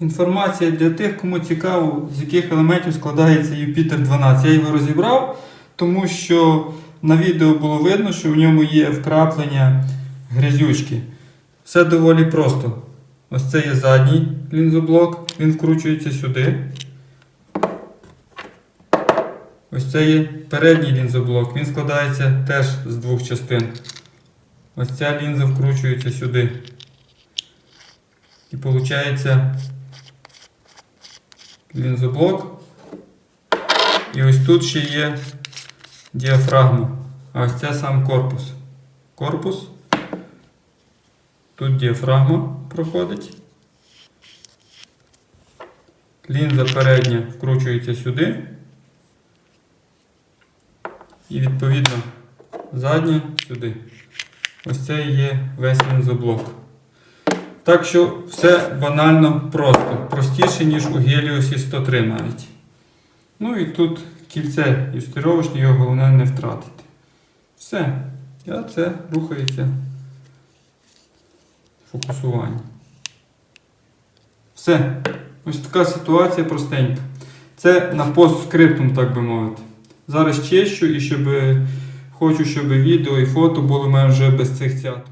Інформація для тих, кому цікаво, з яких елементів складається Юпітер 12. Я його розібрав, тому що на відео було видно, що в ньому є вкраплення грязючки. Все доволі просто. Ось це є задній лінзоблок, він вкручується сюди. Ось це є передній лінзоблок, він складається теж з двох частин. Ось ця лінза вкручується сюди. І виходить лінзоблок. І ось тут ще є діафрагма. А ось це сам корпус. Корпус. Тут діафрагма проходить. Лінза передня вкручується сюди. І відповідно задня сюди. Ось це і є весь лінзоблок. Так що все банально просто. Простіше, ніж у Helios 103 навіть. Ну і тут кільце юстеровочне, його головне не втратити. Все. А це рухається фокусування. Все. Ось така ситуація простенька. Це на постскриптум, так би мовити. Зараз чищу і щоб хочу, щоб відео і фото були в мене вже без цих цяток.